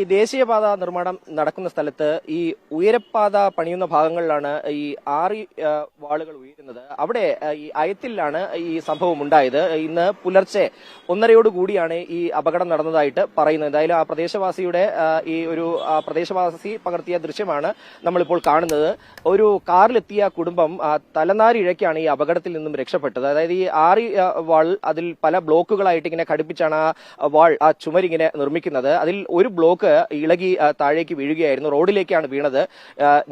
ഈ ദേശീയപാത നിർമ്മാണം നടക്കുന്ന സ്ഥലത്ത് ഈ ഉയരപ്പാത പണിയുന്ന ഭാഗങ്ങളിലാണ് ഈ ആറ് വാളുകൾ ഉയരുന്നത്. അവിടെ ഈ അയത്തിലാണ് ഈ സംഭവം ഉണ്ടായത്. ഇന്ന് പുലർച്ചെ ഒന്നരയോട് കൂടിയാണ് ഈ അപകടം നടന്നതായിട്ട് പറയുന്നത്. എന്തായാലും ആ പ്രദേശവാസിയുടെ ഈ ഒരു പ്രദേശവാസി പകർത്തിയ ദൃശ്യമാണ് നമ്മളിപ്പോൾ കാണുന്നത്. ഒരു കാറിലെത്തിയ കുടുംബം തലനാരിഴയ്ക്കാണ് ഈ അപകടത്തിൽ നിന്നും രക്ഷപ്പെട്ടത്. അതായത് ഈ ആറ് വാൾ അതിൽ പല ബ്ലോക്കുകളായിട്ട് ഇങ്ങനെ ഘടിപ്പിച്ചാണ് ആ വാൾ ആ ചുമരിങ്ങനെ നിർമ്മിക്കുന്നത്. അതിൽ ഒരു ബ്ലോക്ക് ഇളകി താഴേക്ക് വീഴുകയായിരുന്നു. റോഡിലേക്കാണ് വീണത്.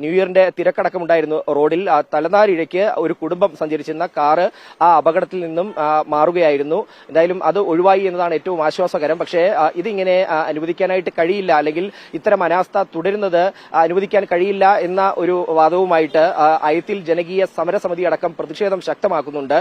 ന്യൂ ഇയറിന്റെ തിരക്കടക്കമുണ്ടായിരുന്നു റോഡിൽ. തലനാരിഴയ്ക്ക് ഒരു കുടുംബം സഞ്ചരിച്ചിരുന്ന കാറ് ആ അപകടത്തിൽ നിന്നും മാറുകയായിരുന്നു. എന്തായാലും അത് ഒഴിവായി എന്നതാണ് ഏറ്റവും ആശ്വാസകരം. പക്ഷേ ഇതിങ്ങനെ അനുവദിക്കാനായിട്ട് കഴിയില്ല. അല്ലെങ്കിൽ ഇത്തരം അനാസ്ഥ തുടരുന്നത് അനുവദിക്കാൻ കഴിയില്ല എന്ന ഒരു വാദവുമായിട്ട് അയത്തിൽ ജനകീയ സമരസമിതി അടക്കം പ്രതിഷേധം ശക്തമാക്കുന്നുണ്ട്.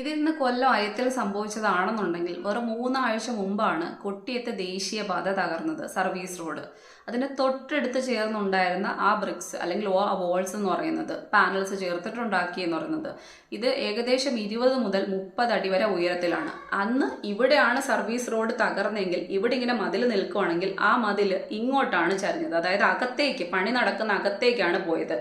ഇത് ഇന്ന് കൊല്ലം അയത്തിൽ സംഭവിച്ചതാണെന്നുണ്ടെങ്കിൽ വെറും മൂന്നാഴ്ച മുമ്പാണ് കൊട്ടിയത്തെ ദേശീയപാത തകർന്നത് സർവീസ് റോഡ്. അതിന് തൊട്ടടുത്ത് ചേർന്നുണ്ടായിരുന്ന ആ ബ്രിക്സ് അല്ലെങ്കിൽ ആ വോൾസ് എന്ന് പറയുന്നത് പാനൽസ് ചേർത്തിട്ടുണ്ടാക്കി എന്ന് പറയുന്നത്. ഇത് ഏകദേശം ഇരുപത് മുതൽ മുപ്പത് അടി വരെ ഉയരത്തിലാണ്. അന്ന് ഇവിടെയാണ് സർവീസ് റോഡ് തകർന്നെങ്കിൽ ഇവിടെ ഇങ്ങനെ മതിൽ നിൽക്കുവാണെങ്കിൽ ആ മതിൽ ഇങ്ങോട്ടാണ് ചരിഞ്ഞത്. അതായത് അകത്തേക്ക് പണി നടക്കുന്ന അകത്തേക്കാണ് പോയത്.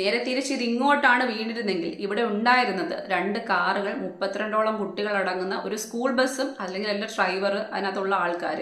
നേരെ തിരിച്ച് ഇത് ഇങ്ങോട്ടാണ് വീണിരുന്നെങ്കിൽ ഇവിടെ ഉണ്ടായിരുന്നത് രണ്ട് കാറുകൾ മുപ്പത്തിരണ്ടോളം കുട്ടികൾ അടങ്ങുന്ന ഒരു സ്കൂൾ ബസ്സും അല്ലെങ്കിൽ അതിന്റെ ഡ്രൈവർ അതിനകത്തുള്ള ആൾക്കാർ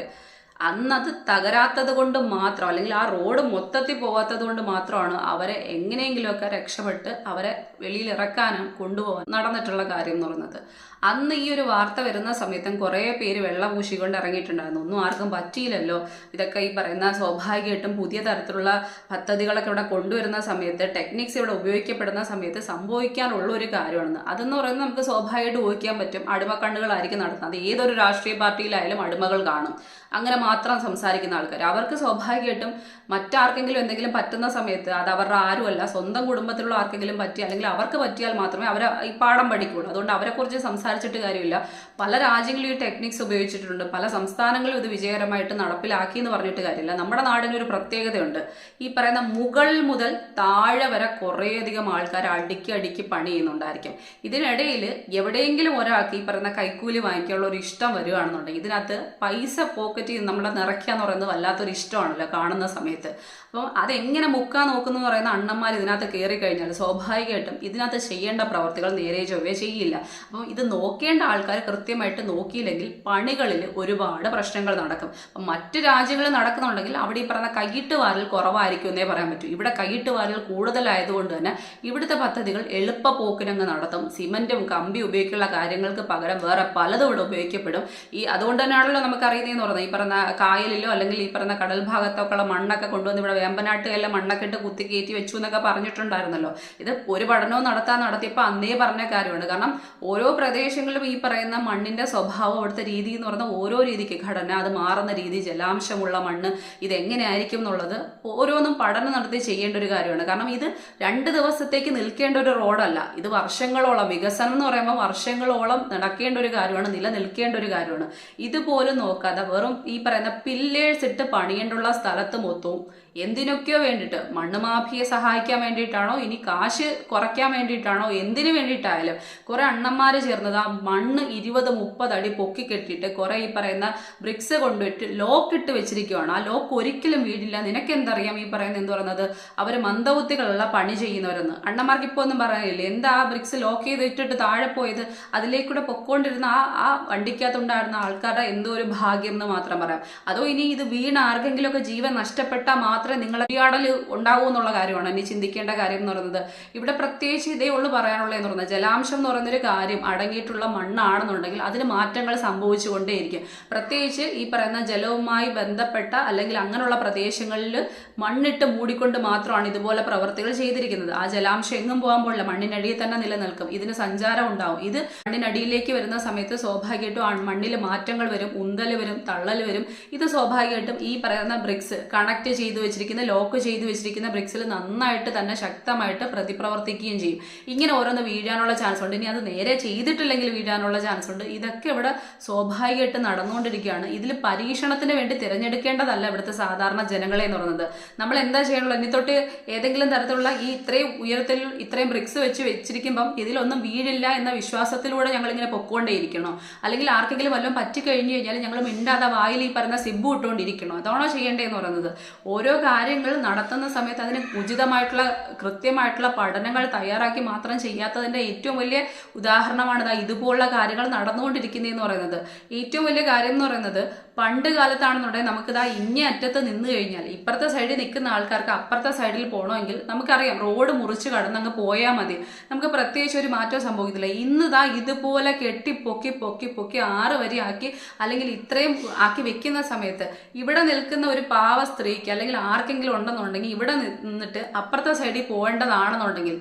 അന്നത് തകരാത്തത് കൊണ്ട് മാത്രം അല്ലെങ്കിൽ ആ റോഡ് മൊത്തത്തിൽ പോകാത്തത് കൊണ്ട് മാത്രമാണ് അവരെ എങ്ങനെയെങ്കിലുമൊക്കെ രക്ഷപ്പെട്ട് അവരെ വെളിയിൽ ഇറക്കാനും കൊണ്ടുപോകാൻ നടന്നിട്ടുള്ള കാര്യം എന്ന് പറയുന്നത്. അന്ന് ഈ ഒരു വാർത്ത വരുന്ന സമയത്തും കുറേ പേര് വെള്ളം പൂശിക്കൊണ്ട് ഇറങ്ങിയിട്ടുണ്ടായിരുന്നു. ഒന്നും ആർക്കും പറ്റിയില്ലല്ലോ. ഇതൊക്കെ ഈ പറയുന്ന സ്വാഭാവികമായിട്ടും പുതിയ തരത്തിലുള്ള പദ്ധതികളൊക്കെ ഇവിടെ കൊണ്ടുവരുന്ന സമയത്ത് ടെക്നിക്സ് ഇവിടെ ഉപയോഗിക്കപ്പെടുന്ന സമയത്ത് സംഭവിക്കാനുള്ള ഒരു കാര്യമാണെന്ന്. അതെന്ന് പറയുന്നത് നമുക്ക് സ്വാഭാവികമായിട്ട് ഊഹിക്കാൻ പറ്റും. അടിമക്കണ്ണുകളായിരിക്കും നടത്തുന്നത്. ഏതൊരു രാഷ്ട്രീയ പാർട്ടിയിലായാലും അടിമകൾ കാണും. അങ്ങനെ മാത്രം സംസാരിക്കുന്ന ആൾക്കാർ അവർക്ക് സ്വാഭാവികമായിട്ടും മറ്റാർക്കെങ്കിലും എന്തെങ്കിലും പറ്റുന്ന സമയത്ത് അത് അവരുടെ ആരുമല്ല സ്വന്തം കുടുംബത്തിലുള്ള ആർക്കെങ്കിലും പറ്റി അല്ലെങ്കിൽ അവർക്ക് പറ്റിയാൽ മാത്രമേ അവർ ഈ പാഠം പഠിക്കുകയുള്ളൂ അതുകൊണ്ട് അവരെക്കുറിച്ച് സംസാരിച്ചിട്ട് കാര്യമില്ല. പല രാജ്യങ്ങളും ഈ ടെക്നിക്സ് ഉപയോഗിച്ചിട്ടുണ്ട്. പല സംസ്ഥാനങ്ങളും ഇത് വിജയകരമായിട്ട് നടപ്പിലാക്കി എന്ന് പറഞ്ഞിട്ട് കാര്യമില്ല. നമ്മുടെ നാടിന് ഒരു പ്രത്യേകതയുണ്ട്. ഈ പറയുന്ന മുകൾ മുതൽ താഴെ വരെ കുറേയധികം ആൾക്കാർ അടുക്കി അടുക്കി പണി ചെയ്യുന്നുണ്ടായിരിക്കും. ഇതിനിടയിൽ എവിടെയെങ്കിലും ഒരാൾക്ക് ഈ പറയുന്ന കൈക്കൂലി വാങ്ങിക്കാനുള്ള ഒരു ഇഷ്ടം വരികയാണെന്നുണ്ടെങ്കിൽ ഇതിനകത്ത് പൈസ പോക്കറ്റ് ചെയ്ത് നമ്മളെ നിറയ്ക്കുക എന്ന് പറയുന്നത് വല്ലാത്തൊരു ഇഷ്ടമാണല്ലോ കാണുന്ന സമയത്ത്. അപ്പം അതെങ്ങനെ മുക്കാൻ നോക്കുന്നു എന്ന് പറയുന്ന അണ്ണന്മാർ ഇതിനകത്ത് കയറി കഴിഞ്ഞാൽ സ്വാഭാവികമായിട്ടും ഇതിനകത്ത് ചെയ്യേണ്ട പ്രവർത്തികൾ നേരെ ചൊവ്വേ ചെയ്യില്ല. അപ്പം ഇത് നോക്കേണ്ട ആൾക്കാർ കൃത്യമായിട്ട് നോക്കിയില്ലെങ്കിൽ പണികളിൽ ഒരുപാട് പ്രശ്നങ്ങൾ നടക്കും. അപ്പം മറ്റു രാജ്യങ്ങളിൽ നടക്കുന്നുണ്ടെങ്കിൽ അവിടെ ഈ പറയുന്ന കൈയിട്ട് വാരൽ കുറവായിരിക്കും എന്നേ പറയാൻ പറ്റൂ. ഇവിടെ കൈയിട്ട് വാരൽ കൂടുതലായതുകൊണ്ട് തന്നെ ഇവിടുത്തെ പദ്ധതികൾ എളുപ്പപ്പോക്കിനങ്ങ് നടത്തും. സിമന്റും കമ്പി ഉപയോഗിക്കുന്ന കാര്യങ്ങൾക്ക് പകരം വേറെ പലതും ഇവിടെ ഉപയോഗിക്കപ്പെടും. ഈ അതുകൊണ്ട് തന്നെയാണല്ലോ നമുക്ക് അറിയുന്നതെന്ന് പറഞ്ഞാൽ ഈ പറഞ്ഞ കായലിലോ അല്ലെങ്കിൽ ഈ പറഞ്ഞ കടൽ ഭാഗത്തൊക്കെ ഉള്ള മണ്ണൊക്കെ കൊണ്ടുവന്ന് ഇവിടെ വേമ്പനാട്ടുകയിലെ മണ്ണൊക്കെ ഇട്ട് കുത്തി കയറ്റി വെച്ചു എന്നൊക്കെ പറഞ്ഞിട്ടുണ്ടായിരുന്നല്ലോ. ഇത് ഒരു പഠനവും നടത്താൻ നടത്തിയപ്പോൾ അന്നേ പറഞ്ഞ കാര്യമാണ് കാരണം ഓരോ പ്രദേശങ്ങളിലും ഈ പറയുന്ന മണ്ണിന്റെ സ്വഭാവം അവിടുത്തെ രീതി എന്ന് പറഞ്ഞാൽ ഓരോ രീതിക്ക് ഘടന അത് മാറുന്ന രീതി ജലാംശമുള്ള മണ്ണ് ഇതെങ്ങനെയായിരിക്കും എന്നുള്ളത് ഓരോന്നും പഠനം നടത്തി ചെയ്യേണ്ട ഒരു കാര്യമാണ്. കാരണം ഇത് രണ്ട് ദിവസത്തേക്ക് നിൽക്കേണ്ട ഒരു റോഡല്ല. ഇത് വർഷങ്ങളോളം വികസനം എന്ന് പറയുമ്പോൾ വർഷങ്ങളോളം നടക്കേണ്ട ഒരു കാര്യമാണ് നിലനിൽക്കേണ്ട ഒരു കാര്യമാണ്. ഇതുപോലും നോക്കാതെ വെറും ഈ പറയുന്ന പില്ലേഴ്സ് ഇട്ട് പണിയേണ്ടുള്ള സ്ഥലത്ത് മൊത്തവും എന്തിനൊക്കെയോ വേണ്ടിയിട്ട്. മണ്ണ് മാഫിയെ സഹായിക്കാൻ വേണ്ടിയിട്ടാണോ? ഇനി കാശ് കുറയ്ക്കാൻ വേണ്ടിയിട്ടാണോ? എന്തിനു വേണ്ടിയിട്ടായാലും. കുറെ അണ്ണന്മാർ ചേർന്നത് ആ മണ്ണ് ഇരുപത് മുപ്പത് അടി പൊക്കി കെട്ടിയിട്ട് കുറെ ഈ പറയുന്ന ബ്രിക്സ് കൊണ്ടുപോയിട്ട് ലോക്ക് ഇട്ട് വെച്ചിരിക്കുകയാണ് ആ ലോക്ക് ഒരിക്കലും വീടില്ല. നിനക്ക് എന്തറിയാം ഈ പറയുന്ന എന്ത് പറയുന്നത്? അവർ മന്ദബുദ്ധികളുള്ള പണി ചെയ്യുന്നവരെന്ന്. അണ്ണന്മാർക്ക് ഇപ്പോൾ ഒന്നും പറയാനില്ല? എന്താ ആ ബ്രിക്സ് ലോക്ക് ചെയ്ത് ഇട്ടിട്ട് താഴെ പോയത്? അതിലേക്കൂടെ പൊക്കോണ്ടിരുന്ന ആ ആ വണ്ടിക്കകത്തുണ്ടായിരുന്ന ആൾക്കാരുടെ എന്തോ ഒരു ഭാഗ്യം എന്ന് മാത്രം പറയാം. അതോ ഇനി ഇത് വീണ് ആർക്കെങ്കിലുമൊക്കെ ജീവൻ നഷ്ടപ്പെട്ടാൽ മാത്രമേ നിങ്ങൾ അടിയാടൽ ഉണ്ടാവൂ എന്നുള്ള കാര്യമാണ്. ഇനി ചിന്തിക്കേണ്ട കാര്യം എന്ന് പറയുന്നത് ഇവിടെ പ്രത്യേകിച്ച് ഇതേ ഉള്ളൂ പറയാനുള്ളതെന്ന് പറയുന്നത്. ജലാംശം എന്ന് പറയുന്നൊരു കാര്യം അടങ്ങിയിട്ടുള്ള മണ്ണാണെന്നുണ്ടെങ്കിൽ അതിന് മാറ്റങ്ങൾ സംഭവിച്ചുകൊണ്ടേയിരിക്കും. പ്രത്യേകിച്ച് ഈ പറയുന്ന ജലവുമായി ബന്ധപ്പെട്ട അല്ലെങ്കിൽ അങ്ങനെയുള്ള പ്രദേശങ്ങളിൽ മണ്ണിട്ട് മൂടിക്കൊണ്ട് മാത്രമാണ് ഇതുപോലെ പ്രവർത്തികൾ ചെയ്തിരിക്കുന്നത്. ആ ജലാംശം എങ്ങും പോകാൻ പോകില്ല. മണ്ണിനടിയിൽ തന്നെ നിലനിൽക്കും. ഇതിന് സഞ്ചാരം ഉണ്ടാവും. ഇത് മണ്ണിനടിയിലേക്ക് വരുന്ന സമയത്ത് സ്വാഭാവികമായിട്ടും മണ്ണിൽ മാറ്റങ്ങൾ വരും ഉന്തൽ വരും തള്ളൽ വരും. ഇത് സ്വാഭാവികമായിട്ടും ഈ പറയുന്ന ബ്രിക്സ് കണക്ട് ചെയ്ത് വെച്ചിരിക്കുന്ന ലോക്ക് ചെയ്ത് വെച്ചിരിക്കുന്ന ബ്രിക്സിൽ നന്നായിട്ട് തന്നെ ശക്തമായിട്ട് പ്രതിപ്രവർത്തിക്കുകയും ചെയ്യും. ഇങ്ങനെ ഓരോന്ന് വീഴാനുള്ള ചാൻസ് ഉണ്ട്. ഇനി അത് നേരെ ചെയ്തിട്ടില്ലെങ്കിൽ വീഴാനുള്ള ചാൻസ് ഉണ്ട്. ഇതൊക്കെ ഇവിടെ സ്വാഭാവികമായിട്ട് നടന്നുകൊണ്ടിരിക്കുകയാണ്. ഇതിൽ പരീക്ഷണത്തിന് വേണ്ടി തിരഞ്ഞെടുക്കേണ്ടതല്ല ഇവിടുത്തെ സാധാരണ ജനങ്ങളെ എന്ന് പറയുന്നത്. നമ്മൾ എന്താ ചെയ്യാനുള്ളത്? ഇനി തൊട്ട് ഏതെങ്കിലും തരത്തിലുള്ള ഈ ഇത്രയും ഉയരത്തിൽ ഇത്രയും ബ്രിക്സ് വെച്ച് വെച്ചിരിക്കുമ്പം ഇതിലൊന്നും വീഴില്ല എന്ന വിശ്വാസത്തിലൂടെ ഞങ്ങൾ ഇങ്ങനെ പൊക്കോണ്ടേയിരിക്കണോ? അല്ലെങ്കിൽ ആർക്കെങ്കിലും വല്ലതും പറ്റി കഴിഞ്ഞു കഴിഞ്ഞാൽ ഞങ്ങൾ മിണ്ടാതെ വായിൽ ഈ പറയുന്ന സിബ് ഇട്ടുകൊണ്ടിരിക്കണോ? അതാണോ ചെയ്യേണ്ടതെന്ന് പറയുന്നത്? ഓരോ കാര്യങ്ങൾ നടത്തുന്ന സമയത്ത് അതിന് ഉചിതമായിട്ടുള്ള കൃത്യമായിട്ടുള്ള പഠനങ്ങൾ തയ്യാറാക്കി മാത്രം ചെയ്യാത്തതിന്റെ ഏറ്റവും വലിയ ഉദാഹരണമാണ് ഇതുപോലുള്ള കാര്യങ്ങൾ നടന്നുകൊണ്ടിരിക്കുന്നതെന്ന് പറയുന്നത്. ഏറ്റവും വലിയ കാര്യം എന്ന് പറയുന്നത് പണ്ട് കാലത്താണെന്നുണ്ടെങ്കിൽ നമുക്കിതാ ഇങ്ങേ അറ്റത്ത് നിന്ന് കഴിഞ്ഞാൽ ഇപ്പുറത്തെ സൈഡിൽ നിൽക്കുന്ന ആൾക്കാർക്ക് അപ്പുറത്തെ സൈഡിൽ പോകണമെങ്കിൽ നമുക്കറിയാം റോഡ് മുറിച്ച് കടന്ന് അങ്ങ് പോയാൽ മതി. നമുക്ക് പ്രത്യേകിച്ച് ഒരു മാറ്റം സംഭവിക്കത്തില്ല. ഇന്ന് ഇതാ ഇതുപോലെ കെട്ടി പൊക്കി പൊക്കി പൊക്കി ആറ് വരി ആക്കി അല്ലെങ്കിൽ ഇത്രയും ആക്കി വെക്കുന്ന സമയത്ത് ഇവിടെ നിൽക്കുന്ന ഒരു പാവ സ്ത്രീക്ക് അല്ലെങ്കിൽ ആർക്കെങ്കിലും ഉണ്ടെന്നുണ്ടെങ്കിൽ ഇവിടെ നിന്നിട്ട് അപ്പുറത്തെ സൈഡിൽ പോകേണ്ടതാണെന്നുണ്ടെങ്കിൽ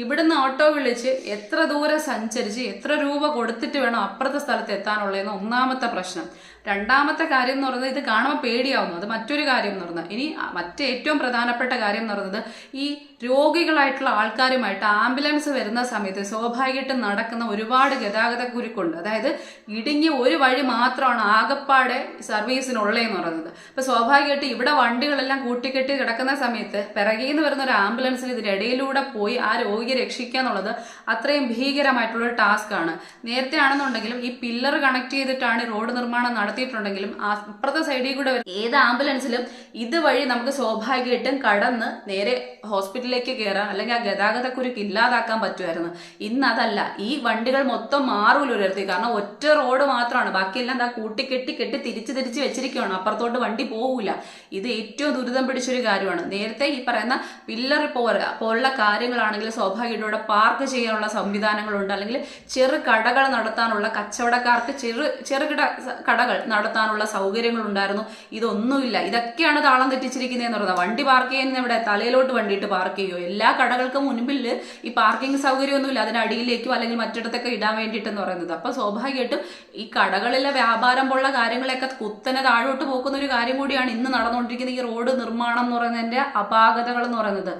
ഇവിടുന്ന് ഓട്ടോ വിളിച്ച് എത്ര ദൂരം സഞ്ചരിച്ച് എത്ര രൂപ കൊടുത്തിട്ട് വേണം അപ്പുറത്തെ സ്ഥലത്ത് എത്താനുള്ളതെന്ന് ഒന്നാമത്തെ പ്രശ്നം. രണ്ടാമത്തെ കാര്യം എന്ന് പറയുന്നത് ഇത് കാണുമ്പോൾ പേടിയാവുന്നു. അത് മറ്റൊരു കാര്യം എന്ന് പറയുന്നത്. ഇനി മറ്റേറ്റവും പ്രധാനപ്പെട്ട കാര്യം എന്ന് പറയുന്നത് ഈ രോഗികളായിട്ടുള്ള ആൾക്കാരുമായിട്ട് ആംബുലൻസ് വരുന്ന സമയത്ത് സ്വാഭാവികമായിട്ടും നടക്കുന്ന ഒരുപാട് ഗതാഗത കുരുക്കുണ്ട്. അതായത് ഇടുങ്ങിയ ഒരു വഴി മാത്രമാണ് ആകപ്പാടെ സർവീസിനുള്ളതെന്ന് പറയുന്നത്. അപ്പൊ സ്വാഭാവികമായിട്ട് ഇവിടെ വണ്ടികളെല്ലാം കൂട്ടിക്കെട്ടി കിടക്കുന്ന സമയത്ത് പിറകിൽ നിന്ന് വരുന്ന ഒരു ആംബുലൻസിൽ ഇതിനിടയിലൂടെ പോയി ആ രോഗിയെ രക്ഷിക്കുക എന്നുള്ളത് അത്രയും ഭീകരമായിട്ടുള്ള ടാസ്ക് ആണ് നേരത്തെ ആണെന്നുണ്ടെങ്കിലും ഈ പില്ലർ കണക്ട് ചെയ്തിട്ടാണ് റോഡ് നിർമ്മാണം നടത്തിയിട്ടുണ്ടെങ്കിലും അപ്പുറത്തെ സൈഡിൽ കൂടെ ഏത് ആംബുലൻസിലും ഇതുവഴി നമുക്ക് സ്വാഭാവികമായിട്ടും കടന്ന് നേരെ ഹോസ്പിറ്റലിലേക്ക് കയറാം അല്ലെങ്കിൽ ആ ഗതാഗത കുരുക്ക് ഇല്ലാതാക്കാൻ പറ്റുമായിരുന്നു. ഇന്ന് അതല്ല. ഈ വണ്ടികൾ മൊത്തം മാറൂല ഒരിടത്ത് കാരണം ഒറ്റ റോഡ് മാത്രമാണ്. ബാക്കിയെല്ലാം എന്താ കൂട്ടി കെട്ടി കെട്ടി തിരിച്ച് തിരിച്ച് വെച്ചിരിക്കുകയാണ് അപ്പുറത്തോട്ട് വണ്ടി പോകൂല ഇത് ഏറ്റവും ദുരിതം പിടിച്ചൊരു കാര്യമാണ്. നേരത്തെ ഈ പറയുന്ന പില്ലർ പോർ പോലുള്ള കാര്യങ്ങളാണെങ്കിൽ സ്വാഭാവികമായിട്ടും ഇവിടെ പാർക്ക് ചെയ്യാനുള്ള സംവിധാനങ്ങളുണ്ട്. അല്ലെങ്കിൽ ചെറു കടകൾ നടത്താനുള്ള കച്ചവടക്കാർക്ക് ചെറു ചെറുകിട കടകൾ നടത്താനുള്ള സൗകര്യങ്ങളുണ്ടായിരുന്നു. ഇതൊന്നുമില്ല. ഇതൊക്കെയാണ് താളം തെറ്റിച്ചിരിക്കുന്നതെന്ന് പറയുന്നത് വണ്ടി പാർക്ക് ചെയ്യുന്ന ഇവിടെ തലയിലോട്ട് വണ്ടിയിട്ട് പാർക്ക് ചെയ്യുമോ എല്ലാ കടകൾക്കും മുൻപിൽ ഈ പാർക്കിംഗ് സൗകര്യമൊന്നുമില്ല. അതിനടിയിലേക്കോ അല്ലെങ്കിൽ മറ്റിടത്തൊക്കെ ഇടാൻ വേണ്ടിയിട്ടെന്ന് പറയുന്നത്. അപ്പോൾ സ്വാഭാവികമായിട്ടും ഈ കടകളിലെ വ്യാപാരം പോലുള്ള കാര്യങ്ങളൊക്കെ കുത്തനെ താഴോട്ട് പോകുന്ന ഒരു കാര്യം കൂടിയാണ് ഇന്ന് നടന്നുകൊണ്ടിരിക്കുന്ന ഈ റോഡ് നിർമ്മാണം എന്ന് പറയുന്നതിന്റെ അപാകതകൾ എന്ന് പറയുന്നത്.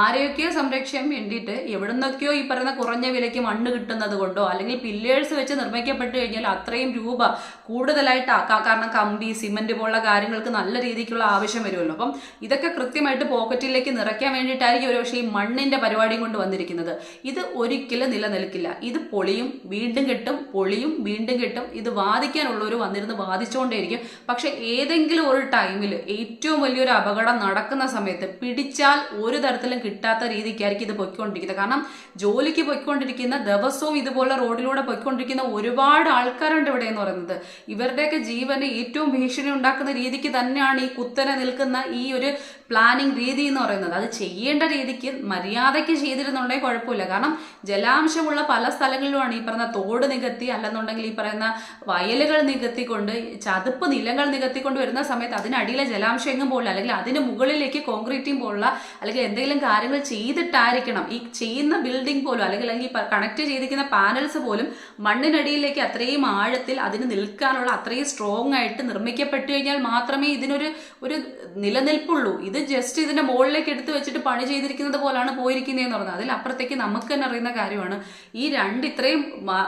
ആരെയൊക്കെയോ സംരക്ഷിക്കാൻ വേണ്ടിയിട്ട് എവിടുന്നൊക്കെയോ ഈ പറയുന്ന കുറഞ്ഞ വിലയ്ക്ക് മണ്ണ് കിട്ടുന്നത് കൊണ്ടോ അല്ലെങ്കിൽ പില്ലേഴ്സ് വെച്ച് നിർമ്മിക്കപ്പെട്ടു കഴിഞ്ഞാൽ അത്രയും രൂപ കൂടുതലായിട്ട് കാരണം കമ്പി സിമന്റ് പോലുള്ള കാര്യങ്ങൾക്ക് നല്ല രീതിക്കുള്ള ആവശ്യം വരുമല്ലോ. അപ്പം ഇതൊക്കെ കൃത്യമായിട്ട് പോക്കറ്റിലേക്ക് നിറയ്ക്കാൻ വേണ്ടിയിട്ടായിരിക്കും ഒരു പക്ഷേ ഈ മണ്ണിന്റെ പരിപാടിയും കൊണ്ട് വന്നിരിക്കുന്നത്. ഇത് ഒരിക്കലും നിലനിൽക്കില്ല. ഇത് പൊളിയും വീണ്ടും കിട്ടും പൊളിയും വീണ്ടും കിട്ടും. ഇത് വാദിക്കാനുള്ളവർ വന്നിരുന്ന് വാദിച്ചുകൊണ്ടേയിരിക്കും. പക്ഷെ ഏതെങ്കിലും ഒരു ടൈമിൽ ഏറ്റവും വലിയൊരു അപകടം നടക്കുന്ന സമയത്ത് പിടിച്ചാൽ ഒരു തരത്തിലും കിട്ടാത്ത രീതിക്കായിരിക്കും ഇത് പൊയ്ക്കൊണ്ടിരിക്കുന്നത്. കാരണം ജോലിക്ക് പൊയ്ക്കൊണ്ടിരിക്കുന്ന ദിവസവും ഇതുപോലെ റോഡിലൂടെ പൊയ്ക്കൊണ്ടിരിക്കുന്ന ഒരുപാട് ആൾക്കാരുണ്ട് ഇവിടെ എന്ന് പറയുന്നത്. ഇവരുടെയൊക്കെ ജീവന് ഏറ്റവും ഭീഷണി ഉണ്ടാക്കുന്ന രീതിക്ക് തന്നെയാണ് ഈ കുത്തനെ നിൽക്കുന്ന ഈ ഒരു പ്ലാനിങ് രീതി എന്ന് പറയുന്നത്. അത് ചെയ്യേണ്ട രീതിക്ക് മര്യാദയ്ക്ക് ചെയ്തിരുന്നുണ്ടെങ്കിൽ കുഴപ്പമില്ല. കാരണം ജലാംശമുള്ള പല സ്ഥലങ്ങളിലുമാണ് ഈ പറയുന്ന തോട് നികത്തി അല്ലെന്നുണ്ടെങ്കിൽ ഈ പറയുന്ന വയലുകൾ നികത്തിക്കൊണ്ട് ചതുപ്പ് നിലങ്ങൾ നികത്തിക്കൊണ്ട് വരുന്ന സമയത്ത് അതിനടിയിലെ ജലാംശം എങ്ങും പോലെ അല്ലെങ്കിൽ അതിന് മുകളിലേക്ക് കോൺക്രീറ്റിംഗ് പോലുള്ള അല്ലെങ്കിൽ എന്തെങ്കിലും കാര്യങ്ങൾ ചെയ്തിട്ടായിരിക്കണം. ഈ ചെയ്യുന്ന ബിൽഡിംഗ് പോലും അല്ലെങ്കിൽ അല്ലെങ്കിൽ കണക്ട് ചെയ്തിരിക്കുന്ന പാനൽസ് പോലും മണ്ണിനടിയിലേക്ക് അത്രയും ആഴത്തിൽ അതിന് നിൽക്കാനുള്ള അത്രയും സ്ട്രോങ് ആയിട്ട് നിർമ്മിക്കപ്പെട്ടു കഴിഞ്ഞാൽ മാത്രമേ ഇതിനൊരു ഒരു നിലനിൽപ്പുള്ളൂ. ഇത് ജസ്റ്റ് ഇതിന്റെ മുകളിലേക്ക് എടുത്തു വെച്ചിട്ട് പണി ചെയ്തിരിക്കുന്നത് പോലാണ് പോയിരിക്കുന്നതെന്ന് പറഞ്ഞത്. അതിൽ അപ്പുറത്തേക്ക് നമുക്ക് തന്നെ അറിയുന്ന കാര്യമാണ് ഈ രണ്ട് ഇത്രയും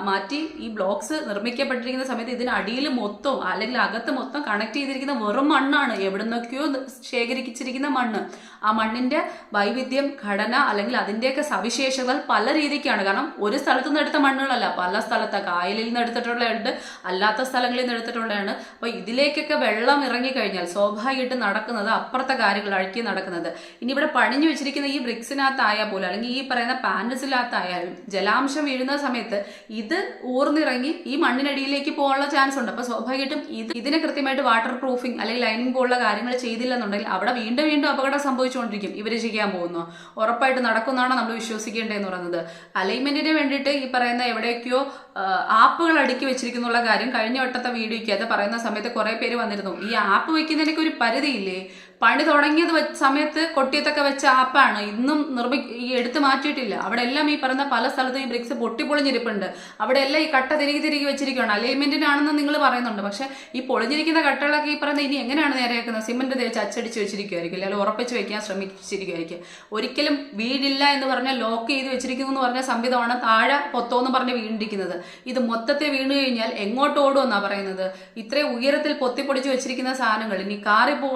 മാറ്റി ഈ ബ്ലോക്സ് നിർമ്മിക്കപ്പെട്ടിരിക്കുന്ന സമയത്ത് ഇതിന് അടിയിൽ മൊത്തം അല്ലെങ്കിൽ അകത്ത് മൊത്തം കണക്ട് ചെയ്തിരിക്കുന്ന വെറും മണ്ണാണ്. എവിടെ നിന്നൊക്കെയോ ശേഖരിച്ചിരിക്കുന്ന മണ്ണ്. ആ മണ്ണിന്റെ വൈവിധ്യം ഘടന അല്ലെങ്കിൽ അതിന്റെയൊക്കെ സവിശേഷതകൾ പല രീതിക്കാണ്. കാരണം ഒരു സ്ഥലത്തു നിന്ന് എടുത്ത മണ്ണുകളല്ല. പല സ്ഥലത്ത് കായലിൽ നിന്ന് എടുത്തിട്ടുള്ളതുണ്ട് അല്ലാത്ത സ്ഥലങ്ങളിൽ നിന്ന് എടുത്തിട്ടുള്ളതാണ്. അപ്പൊ ഇതിലേക്കൊക്കെ വെള്ളം ഇറങ്ങിക്കഴിഞ്ഞാൽ സ്വാഭാവികമായിട്ട് നടക്കുന്നത് അപ്പുറത്തെ കാര്യങ്ങൾ അഴുക്കി നടക്കുന്നത്. ഇനി ഇവിടെ പണിഞ്ഞു വെച്ചിരിക്കുന്ന ഈ ബ്രിക്സിനകത്തായാൽ പോലും അല്ലെങ്കിൽ ഈ പറയുന്ന പാനൽസിനകത്തായാലും ജലാംശം വീഴുന്ന സമയത്ത് ഇത് ഊർന്നിറങ്ങി ഈ മണ്ണിനടിയിലേക്ക് പോകാനുള്ള ചാൻസ് ഉണ്ട്. അപ്പൊ സ്വാഭാവികമായിട്ടും ഇത് ഇതിനെ കൃത്യമായിട്ട് വാട്ടർ പ്രൂഫിംഗ് അല്ലെങ്കിൽ ലൈനിങ് പോലുള്ള കാര്യങ്ങൾ ചെയ്തില്ലെന്നുണ്ടെങ്കിൽ അവിടെ വീണ്ടും വീണ്ടും അപകടം സംഭവിച്ചുകൊണ്ടിരിക്കും. ഇവർ ചെയ്യാൻ പോകുന്നു. ഉറപ്പായിട്ട് നടക്കുന്നതാണ് നമ്മൾ വിശ്വസിക്കേണ്ടതെന്ന് പറയുന്നത്. അലൈൻമെന്റിന് വേണ്ടിയിട്ട് ഈ പറയുന്ന എവിടേക്കോ ആപ്പുകൾ അടുക്കി വെച്ചിരിക്കുന്നുള്ള കാര്യം കഴിഞ്ഞ വട്ടത്തെ വീഡിയോയ്ക്ക് അത് പറയുന്ന സമയത്ത് കുറെ പേര് വന്നിരുന്നു. ഈ ആപ്പ് വെക്കുന്നതിനൊക്കെ ഒരു പരിധിയില്ലേ? പണി തുടങ്ങിയത് സമയത്ത് കൊട്ടിയത്തൊക്കെ വെച്ച ആപ്പാണ്. ഇന്നും നിർമ്മി എടുത്തു മാറ്റിയിട്ടില്ല. അവിടെ എല്ലാം ഈ പറഞ്ഞ പല സ്ഥലത്തും ഈ ബ്രിക്സ് പൊട്ടിപ്പൊളിഞ്ഞിരിപ്പുണ്ട്. അവിടെ എല്ലാം ഈ കട്ട തിരികെ തിരികെ വെച്ചിരിക്കുകയാണ് അലൈൻമെന്റിനാണെന്ന് നിങ്ങൾ പറയുന്നുണ്ട്. പക്ഷെ ഈ പൊളിഞ്ഞിരിക്കുന്ന കട്ടകളൊക്കെ ഈ പറയുന്ന ഇനി എങ്ങനെയാണ് നേരെയാക്കുന്നത്? സിമെന്റ് തേച്ച് അച്ചടിച്ച് വെച്ചിരിക്കുമായിരിക്കും അല്ലെങ്കിൽ ഉറപ്പിച്ച് വെക്കാൻ ശ്രമിച്ചിരിക്കുമായിരിക്കും ഒരിക്കലും വീടില്ല എന്ന് പറഞ്ഞാൽ ലോക്ക് ചെയ്ത് വെച്ചിരിക്കുന്നു എന്ന് പറഞ്ഞ സംവിധമാണ് താഴെ പൊത്തോന്ന് പറഞ്ഞ് വീണ്ടിരിക്കുന്നത് ഇത് മൊത്തത്തെ വീണ് കഴിഞ്ഞാൽ എങ്ങോട്ട് എന്നാ പറയുന്നത്? ഇത്രയും ഉയരത്തിൽ പൊത്തിപ്പൊടിച്ച് വെച്ചിരിക്കുന്ന സാധനങ്ങൾ. ഇനി കാറി പോ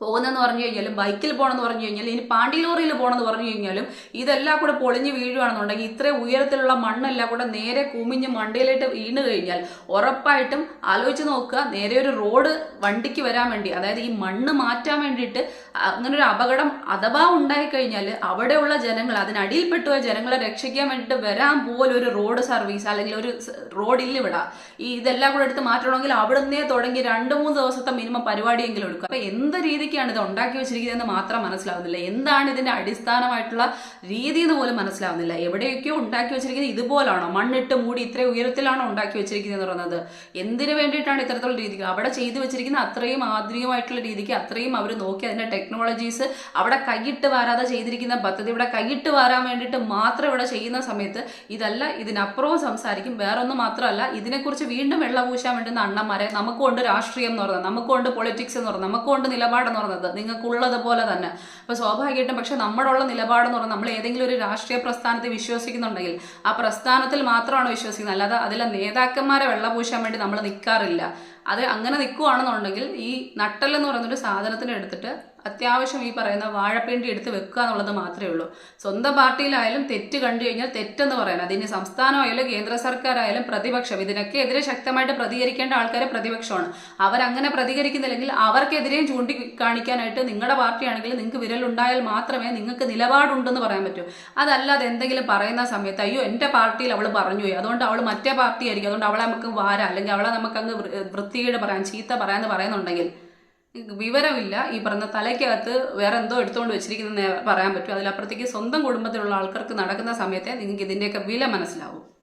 പോകുന്നതെന്ന് പറഞ്ഞു കഴിഞ്ഞാലും ബൈക്കിൽ പോകണമെന്ന് പറഞ്ഞു കഴിഞ്ഞാൽ ഇനി പാണ്ടി ലോറിയിൽ പോകണമെന്ന് പറഞ്ഞു കഴിഞ്ഞാലും ഇതെല്ലാം കൂടെ പൊളിഞ്ഞ് വീഴുകയാണെന്നുണ്ടെങ്കിൽ ഇത്രയും ഉയരത്തിലുള്ള മണ്ണെല്ലാം കൂടെ നേരെ കുമിഞ്ഞ് മണ്ടയിലേക്ക് വീണ് കഴിഞ്ഞാൽ ഉറപ്പായിട്ടും ആലോചിച്ച് നോക്കുക നേരെ ഒരു റോഡ് വണ്ടിക്ക് വരാൻ വേണ്ടി അതായത് ഈ മണ്ണ് മാറ്റാൻ വേണ്ടിയിട്ട് അങ്ങനെ ഒരു അപകടം അഥവാ ഉണ്ടായിക്കഴിഞ്ഞാൽ അവിടെയുള്ള ജനങ്ങൾ അതിനടിയിൽപ്പെട്ട ജനങ്ങളെ രക്ഷിക്കാൻ വേണ്ടിയിട്ട് വരാൻ പോലും ഒരു റോഡ് സർവീസ് അല്ലെങ്കിൽ ഒരു റോഡ് റോഡില്ല ഇവിടെ ഈ ഇതെല്ലാം കൂടെ എടുത്ത് മാറ്റണമെങ്കിൽ അവിടുന്നേ തുടങ്ങി രണ്ട് മൂന്ന് ദിവസത്തെ മിനിമം പരിപാടിയെങ്കിലും എടുക്കുക. അപ്പം എന്ത് രീതിക്കാണ് ഇത് ഉണ്ടാക്കി വെച്ചിരിക്കുന്നതെന്ന് മാത്രം മനസ്സിലാവുന്നില്ല. എന്താണ് ഇതിന്റെ അടിസ്ഥാനമായിട്ടുള്ള രീതി എന്ന് പോലും മനസ്സിലാവുന്നില്ല. എവിടെയൊക്കെയോ ഉണ്ടാക്കി വെച്ചിരിക്കുന്നത് ഇതുപോലാണോ? മണ്ണിട്ട് മൂടി ഇത്ര ഉയരത്തിലാണോ ഉണ്ടാക്കി വെച്ചിരിക്കുന്നത് എന്ന് പറയുന്നത്? എന്തിനു വേണ്ടിയിട്ടാണ് ഇത്തരത്തിലുള്ള രീതിക്ക് അവിടെ ചെയ്തു വെച്ചിരിക്കുന്ന അത്രയും ആധുനികമായിട്ടുള്ള രീതിക്ക് അത്രയും അവർ നോക്കി അതിന്റെ ടെക്നോളജീസ് അവിടെ കൈയിട്ട് വാരാതെ ചെയ്തിരിക്കുന്ന പദ്ധതി ഇവിടെ കൈയിട്ട് വാരാൻ വേണ്ടിയിട്ട് മാത്രം ഇവിടെ ചെയ്യുന്ന സമയത്ത് ഇതല്ല ഇതിനപ്പുറവും സംസാരിക്കും. വേറൊന്നും മാത്രമല്ല ഇതിനെക്കുറിച്ച് വീണ്ടും വെള്ളപൂശാൻ വേണ്ടുന്ന അണ്ണന്മാരെ നമുക്കുണ്ട് രാഷ്ട്രീയം എന്ന് പറയുന്നത് നമുക്കുണ്ട് പൊളിറ്റിക്സ് എന്ന് പറയുന്നത് നമുക്കുണ്ട് നിലപാടെന്ന് പറയുന്നത് നിങ്ങൾക്കുള്ളത് പോലെ തന്നെ. അപ്പൊ സ്വാഭാവികമായിട്ടും പക്ഷെ നമ്മളുള്ള നിലപാടെന്ന് പറഞ്ഞാൽ നമ്മൾ ഏതെങ്കിലും ഒരു രാഷ്ട്രീയ പ്രസ്ഥാനത്തെ വിശ്വസിക്കുന്നുണ്ടെങ്കിൽ ആ പ്രസ്ഥാനത്തിൽ മാത്രമാണ് വിശ്വസിക്കുന്നത്. അല്ലാതെ അതിലെ നേതാക്കന്മാരെ വെള്ളപൂശാൻ വേണ്ടി നമ്മൾ നിൽക്കാറില്ല അത് അങ്ങനെ നിൽക്കുകയാണെന്നുണ്ടെങ്കിൽ ഈ നട്ടൽ എന്ന് പറയുന്ന ഒരു സാധനത്തിന് എടുത്തിട്ട് അത്യാവശ്യം ഈ പറയുന്ന വാഴപ്പിണ്ടി എടുത്ത് വെക്കുക എന്നുള്ളത് മാത്രമേ ഉള്ളൂ. സ്വന്തം പാർട്ടിയിലായാലും തെറ്റ് കണ്ടു കഴിഞ്ഞാൽ തെറ്റെന്ന് പറയാൻ അതിന് സംസ്ഥാനമായാലും കേന്ദ്ര സർക്കാരായാലും പ്രതിപക്ഷം. ഇതിനൊക്കെ എതിരെ ശക്തമായിട്ട് പ്രതികരിക്കേണ്ട ആൾക്കാർ പ്രതിപക്ഷമാണ്. അവരങ്ങനെ പ്രതികരിക്കുന്നില്ലെങ്കിൽ അവർക്കെതിരെയും ചൂണ്ടിക്കാണിക്കാനായിട്ട് നിങ്ങളുടെ പാർട്ടിയാണെങ്കിൽ നിങ്ങൾക്ക് വിരലുണ്ടായാൽ മാത്രമേ നിങ്ങൾക്ക് നിലപാടുണ്ടെന്ന് പറയാൻ പറ്റൂ. അതല്ലാതെ എന്തെങ്കിലും പറയുന്ന സമയത്ത് അയ്യോ എന്റെ പാർട്ടിയിൽ അവൾ പറഞ്ഞു പോയി. അതുകൊണ്ട് അവൾ മറ്റേ പാർട്ടി ആയിരിക്കും അതുകൊണ്ട് അവളെ നമുക്ക് വാര. അല്ലെങ്കിൽ അവളെ നമുക്ക് അങ്ങ് വൃത്തികേട് പറയാൻ ചീത്ത പറയാന്ന് പറയുന്നുണ്ടെങ്കിൽ വിവരമില്ല. ഈ പറഞ്ഞ തലയ്ക്കകത്ത് വേറെ എന്തോ എടുത്തുകൊണ്ട് വെച്ചിരിക്കുന്നതെന്ന് പറയാൻ പറ്റും. അതിലപ്പുറത്തേക്ക് സ്വന്തം കുടുംബത്തിലുള്ള ആൾക്കാർക്ക് നടക്കുന്ന സമയത്തെ നിങ്ങൾക്ക് ഇതിന്റെയൊക്കെ വില മനസ്സിലാവും.